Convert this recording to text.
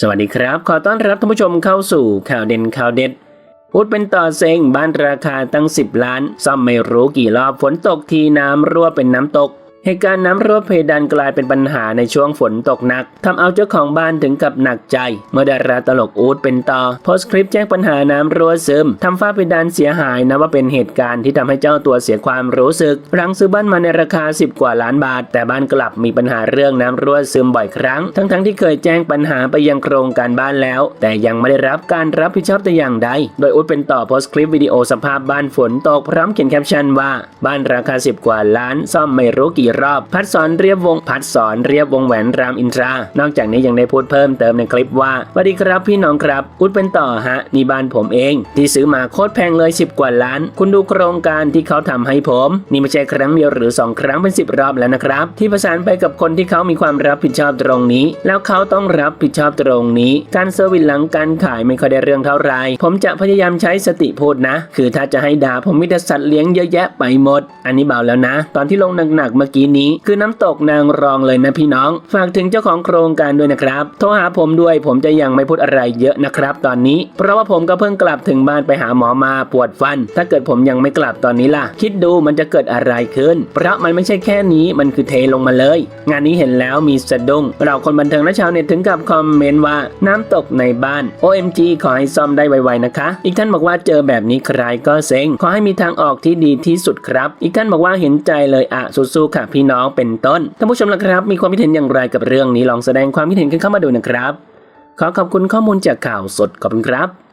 สวัสดีครับ ขอต้อนรับท่านผู้ชมเข้าสู่ข่าวเด่นข่าวเด็ด พูดเป็นต่อเซ็งบ้านราคาตั้ง 10 ล้าน ซ่อมไม่รู้กี่รอบฝนตกทีน้ำรั่วเป็นน้ำตก เหตุการณ์น้ำรั่วเพดานกลายเป็นปัญหาในช่วงฝนตกหนักทำเอาเจ้าของบ้านถึงกับหนักใจ เมื่อดาราตลกอูดเป็นต่อโพสต์คลิปแจ้งปัญหาน้ำรั่วซึมทำฝ้าเพดานเสียหายนะว่าเป็นเหตุการณ์ที่ทำให้เจ้าตัวเสียความรู้สึกหลังซื้อบ้านมาในราคา 10 กว่าล้านบาท แต่บ้านกลับมีปัญหาเรื่องน้ำรั่วซึมบ่อยครั้ง ทั้งๆที่เคยแจ้งปัญหาไปยังโครงการบ้านแล้ว แต่ยังไม่ได้รับการรับผิดชอบแต่อย่างใดโดยอุดเป็นต่อโพสต์คลิปวิดีโอสภาพบ้านฝนตกพร้อมเขียนแคปชั่นว่าบ้านราคา 10 กว่าล้านซ่อมไม่รู้กี่รอบ พัดสอนเรียบวงพัดสอนเรียบวงแหวนรามอินทรา นอกจากนี้ยังได้พูดเพิ่มเติมในคลิปว่าสวัสดีครับพี่น้องครับ อุดเป็นต่อฮะนี่บ้านผมเอง ที่ซื้อมาโคตรแพงเลย 10 กว่าล้าน คุณดูโครงการที่เขาทำให้ผม นี่ไม่ใช่ครั้งเดียวหรือ 2 ครั้งเป็น 10 รอบแล้วนะครับ ที่ประสานไปกับคนที่เขามีความรับผิดชอบตรงนี้ แล้วเขาต้องรับผิดชอบตรงนี้ การเซอร์วิสหลังการขายไม่ค่อยได้เรื่องเท่าไหรผมจะพยายามใช้สติพูดนะ คือถ้าจะให้ด่าผมมีแต่สัตว์เลี้ยงเยอะแยะไปหมด อันนี้เบาแล้วนะ ตอนที่ลงหนักๆเมื่อกี้นี้ คือน้ำตกนางรองเลยนะพี่น้อง ฝากถึงเจ้าของโครงการด้วยนะครับ โทรหาผมด้วยผมจะยังไม่พูดอะไรเยอะนะครับ ตอนนี้ เพราะว่าผมก็เพิ่งกลับถึงบ้านไปหาหมอมาปวดฟัน ถ้าเกิดผมยังไม่กลับตอนนี้ล่ะ คิดดูมันจะเกิดอะไรขึ้น เพราะมันไม่ใช่แค่นี้มันคือเทลงมาเลย งานนี้เห็นแล้วมีสะดุ้งเราคนบันเทิงและชาวเน็ตถึงกับคอมเมนต์ว่าน้ำตกในบ้าน OMG ขอให้ซ่อมได้ไวๆนะคะ อีกท่านบอกว่าเจอแบบนี้ใครก็เซ็งขอให้มีทางออกที่ดีที่สุดครับ อีกท่านบอกว่าเห็นใจเลยอะสู้ๆค่ะพี่น้องเป็นต้นท่านผู้ชมล่ะครับ มีความคิดเห็นอย่างไรกับเรื่องนี้ลองแสดงความคิดเห็นกันเข้ามาดูนะครับ ขอขอบคุณข้อมูลจากข่าวสดขอบคุณครับ